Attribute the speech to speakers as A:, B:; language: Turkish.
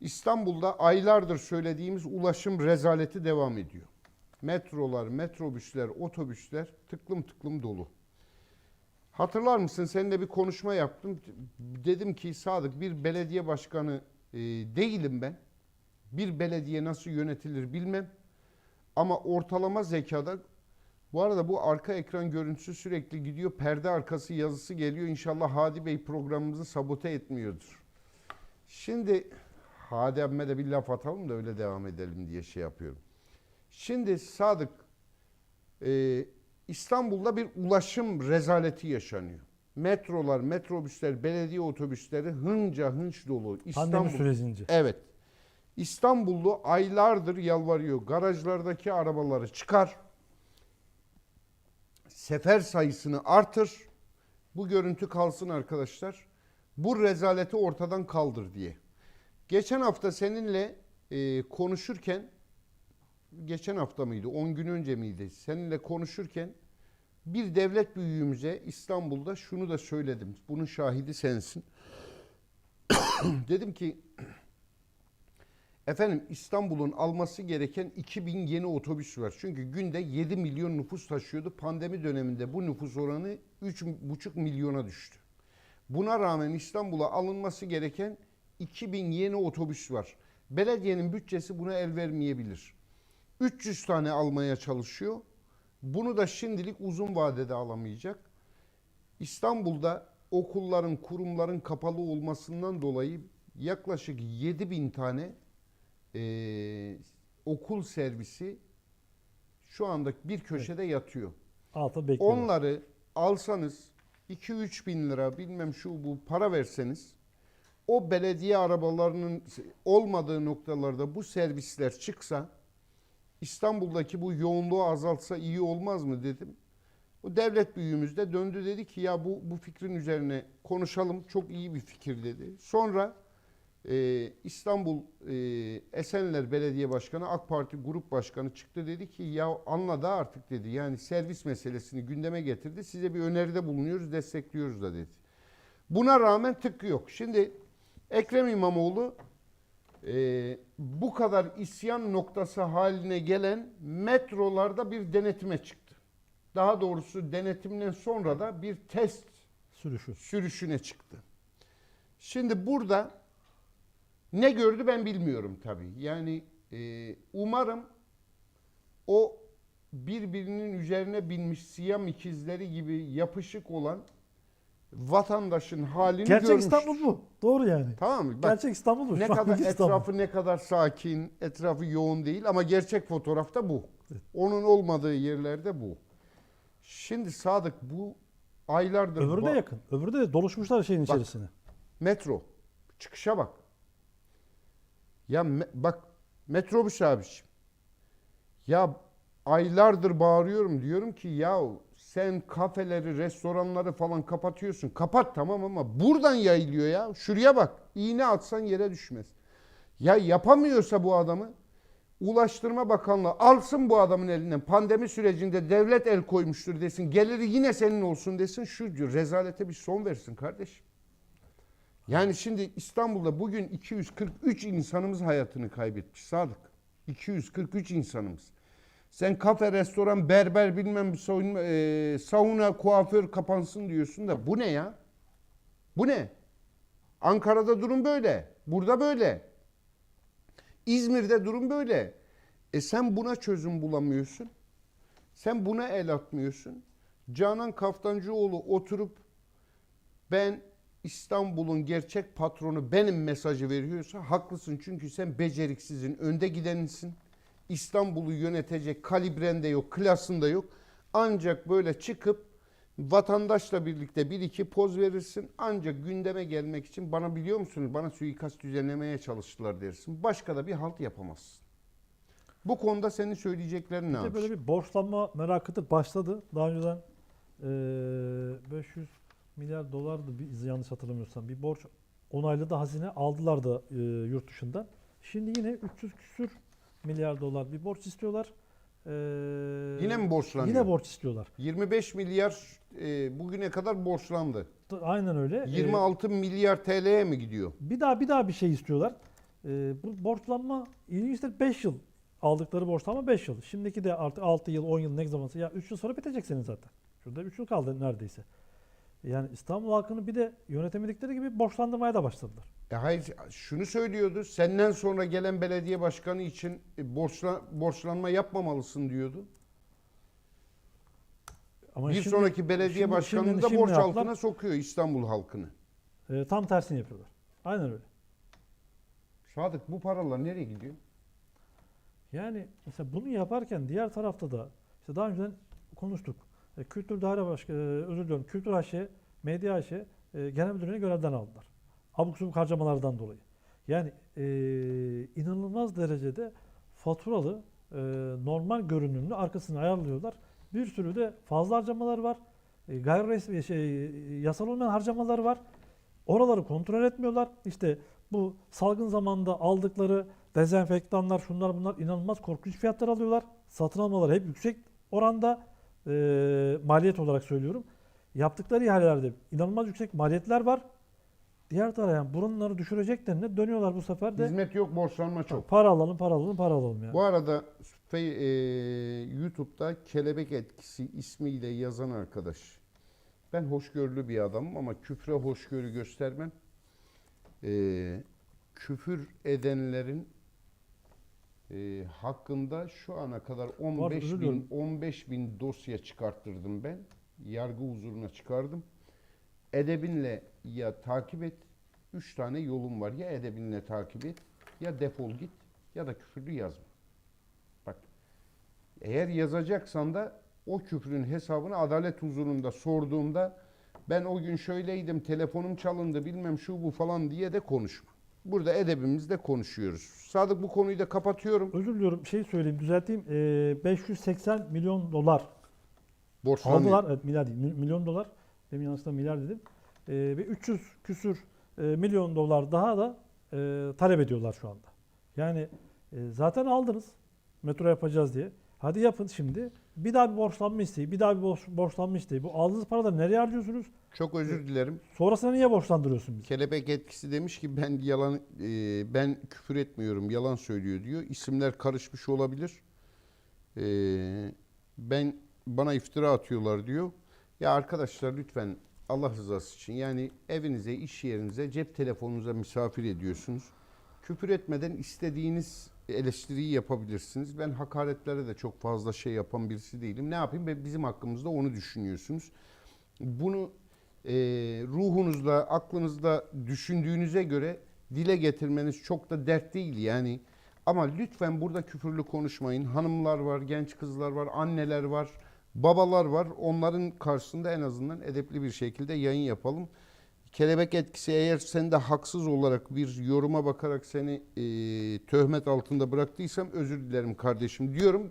A: İstanbul'da aylardır söylediğimiz ulaşım rezaleti devam ediyor. Metrolar, metrobüsler, otobüsler tıklım tıklım dolu. Hatırlar mısın? Seninle bir konuşma yaptım. Dedim ki Sadık bir belediye başkanı e, değilim ben. Bir belediye nasıl yönetilir bilmem. Ama ortalama zekada bu arada bu arka ekran görüntüsü sürekli gidiyor. Perde arkası yazısı geliyor. İnşallah Hadi Bey programımızı sabote etmiyordur. Şimdi Hadi abime de bir laf atalım da öyle devam edelim diye şey yapıyorum. Şimdi Sadık e, İstanbul'da bir ulaşım rezaleti yaşanıyor. Metrolar, metrobüsler, belediye otobüsleri hınca hınç dolu.
B: Pandemi sürecince.
A: Evet. İstanbullu aylardır yalvarıyor. Garajlardaki arabaları çıkar. Sefer sayısını artır. Bu görüntü kalsın arkadaşlar. Bu rezaleti ortadan kaldır diye. Geçen hafta seninle e, konuşurken geçen hafta mıydı? 10 gün önce miydi? Seninle konuşurken bir devlet büyüğümüze İstanbul'da şunu da söyledim. Bunun şahidi sensin. Dedim ki Efendim İstanbul'un alması gereken 2000 yeni otobüs var. Çünkü günde 7 milyon nüfus taşıyordu. Pandemi döneminde bu nüfus oranı 3,5 milyona düştü. Buna rağmen İstanbul'a alınması gereken 2000 yeni otobüs var. Belediyenin bütçesi buna el vermeyebilir. 300 tane almaya çalışıyor. Bunu da şimdilik uzun vadede alamayacak. İstanbul'da okulların, kurumların kapalı olmasından dolayı yaklaşık 7000 tane e, okul servisi şu anda bir köşede yatıyor.
B: Altı bekliyor.
A: Onları alsanız 2-3 bin lira bilmem şu bu para verseniz o belediye arabalarının olmadığı noktalarda bu servisler çıksa İstanbul'daki bu yoğunluğu azaltsa iyi olmaz mı dedim. O devlet büyüğümüz de döndü dedi ki ya bu bu fikrin üzerine konuşalım çok iyi bir fikir dedi. Sonra e, İstanbul e, Esenler Belediye Başkanı AK Parti Grup Başkanı çıktı dedi ki ya anla da artık dedi. Yani servis meselesini gündeme getirdi. Size bir öneride bulunuyoruz, destekliyoruz da dedi. Buna rağmen tık yok. Şimdi Ekrem İmamoğlu e, bu kadar isyan noktası haline gelen metrolarda bir denetime çıktı. Daha doğrusu denetimden sonra da bir test
B: Sürüşü.
A: sürüşüne çıktı. Şimdi burada ne gördü ben bilmiyorum tabii. Yani e, umarım o birbirinin üzerine binmiş siyam ikizleri gibi yapışık olan vatandaşın halini
B: Gerçek
A: görmüştür.
B: İstanbul bu. Doğru yani.
A: Tamam mı? Bak,
B: Gerçek İstanbul bu.
A: ne
B: Şu
A: kadar
B: İstanbul.
A: etrafı ne kadar sakin, etrafı yoğun değil ama gerçek fotoğrafta bu. Onun olmadığı yerlerde bu. Şimdi Sadık bu aylardır
B: Öbürü de yakın. Öbürü de doluşmuşlar şeyin
A: Bak.
B: içerisine.
A: Metro. Çıkışa bak. Ya me- bak metrobüs abiciğim. Ya aylardır bağırıyorum diyorum ki ya sen kafeleri, restoranları falan kapatıyorsun. Kapat tamam ama buradan yayılıyor ya. Şuraya bak. İğne atsan yere düşmez. Ya yapamıyorsa bu adamı Ulaştırma Bakanlığı alsın bu adamın elinden. Pandemi sürecinde devlet el koymuştur desin. Geliri yine senin olsun desin. Şu rezalete bir son versin kardeşim. Yani şimdi İstanbul'da bugün 243 insanımız hayatını kaybetmiş Sadık. 243 insanımız. Sen kafe, restoran, berber bilmem sauna, e, sauna, kuaför kapansın diyorsun da bu ne ya? Bu ne? Ankara'da durum böyle. Burada böyle. İzmir'de durum böyle. E sen buna çözüm bulamıyorsun. Sen buna el atmıyorsun. Canan Kaftancıoğlu oturup ben İstanbul'un gerçek patronu benim mesajı veriyorsa haklısın. Çünkü sen beceriksizin, önde gidenisin. İstanbul'u yönetecek kalibren de yok, klasında yok. Ancak böyle çıkıp vatandaşla birlikte bir iki poz verirsin. Ancak gündeme gelmek için bana biliyor musunuz bana suikast düzenlemeye çalıştılar dersin. Başka da bir halt yapamazsın. Bu konuda senin söyleyeceklerin ne
B: Bir
A: abi?
B: böyle bir borçlanma merakıdır başladı. Daha önceden eee 500 milyar dolardı biz yanlış hatırlamıyorsam bir borç onayladı hazine aldılar da eee, yurt dışından. Şimdi yine 300 küsür milyar dolar bir borç istiyorlar. Eee,
A: Yine mi borçlanıyor?
B: Yine borç istiyorlar.
A: 25 milyar e, bugüne kadar borçlandı.
B: Aynen öyle. Eee,
A: 26 milyar TL'ye mi gidiyor?
B: bir daha bir daha bir şey istiyorlar. e, bu borçlanma ilginçtir 5 yıl aldıkları borçlanma 5 yıl. Şimdiki de artık 6 yıl 10 yıl ne zamansa ya 3 yıl sonra bitecek senin zaten. Şurada 3 yıl kaldı neredeyse. Yani İstanbul halkını bir de yönetemedikleri gibi borçlandırmaya da başladılar.
A: E hayır şunu söylüyordu. Senden sonra gelen belediye başkanı için e, borçla, borçlanma yapmamalısın diyordu.
B: Ama
A: bir
B: şimdi-
A: sonraki belediye
B: şimdi-
A: başkanını
B: şimdi-
A: da
B: şimdi
A: borç
B: yaptılar?
A: altına sokuyor İstanbul halkını.
B: E, tam tersini yapıyorlar. Aynen öyle.
A: Sadık bu paralar nereye gidiyor?
B: Yani mesela bunu yaparken diğer tarafta da işte daha önceden konuştuk. E, Kültür Daire Başkanı, özür diliyorum, Kültür AŞ, Medya AŞ e, genel müdürlüğünü görevden aldılar. Abuk subuk harcamalardan dolayı. Yani e, inanılmaz derecede faturalı, e, normal görünümlü arkasını ayarlıyorlar. Bir sürü de fazla harcamalar var. E, gayri resmi, şey, yasal olmayan harcamalar var. Oraları kontrol etmiyorlar. İşte bu salgın zamanında aldıkları dezenfektanlar, şunlar bunlar inanılmaz korkunç fiyatlar alıyorlar. Satın almaları hep yüksek oranda e, maliyet olarak söylüyorum. Yaptıkları ihalelerde inanılmaz yüksek maliyetler var. Diğer tarafa yani bunları düşüreceklerine dönüyorlar bu sefer de.
A: Hizmet yok, borçlanma çok.
B: Para alalım, para alalım, para alalım yani.
A: Bu arada e, YouTube'da kelebek etkisi ismiyle yazan arkadaş. Ben hoşgörülü bir adamım ama küfre hoşgörü göstermem. E, küfür edenlerin e, hakkında şu ana kadar 15
B: özür
A: bin,
B: diliyorum.
A: 15 bin dosya çıkarttırdım ben. Yargı huzuruna çıkardım. Edebinle ya takip et. Üç tane yolum var. Ya edebinle takip et ya defol git ya da küfürlü yazma. Bak eğer yazacaksan da o küfrün hesabını adalet huzurunda sorduğumda ben o gün şöyleydim telefonum çalındı bilmem şu bu falan diye de konuşma. Burada edebimizde konuşuyoruz. Sadık bu konuyu da kapatıyorum.
B: Özür diliyorum, şey söyleyeyim, düzelteyim. E, 580 milyon dolar
A: Borçlanıyor.
B: Aldılar, evet milyar değil, mil- milyon dolar. Demin yanlışlıkla milyar dedim. Ee, ve 300 küsür e, milyon dolar daha da e, talep ediyorlar şu anda. Yani e, zaten aldınız metro yapacağız diye. Hadi yapın şimdi. Bir daha bir borçlanma isteği, bir daha bir borç, borçlanma isteği. Bu aldığınız paraları nereye harcıyorsunuz?
A: Çok özür dilerim.
B: Sonrasında niye borçlandırıyorsun bizi?
A: Kelebek etkisi demiş ki ben yalan e, ben küfür etmiyorum yalan söylüyor diyor. İsimler karışmış olabilir. E, ben bana iftira atıyorlar diyor. Ya arkadaşlar lütfen Allah rızası için yani evinize, iş yerinize, cep telefonunuza misafir ediyorsunuz. Küfür etmeden istediğiniz eleştiriyi yapabilirsiniz. Ben hakaretlere de çok fazla şey yapan birisi değilim. Ne yapayım? Ben bizim hakkımızda onu düşünüyorsunuz. Bunu e, ruhunuzda, aklınızda düşündüğünüze göre dile getirmeniz çok da dert değil yani. Ama lütfen burada küfürlü konuşmayın. Hanımlar var, genç kızlar var, anneler var, babalar var. Onların karşısında en azından edepli bir şekilde yayın yapalım. Kelebek etkisi eğer sen de haksız olarak bir yoruma bakarak seni e, töhmet altında bıraktıysam özür dilerim kardeşim diyorum.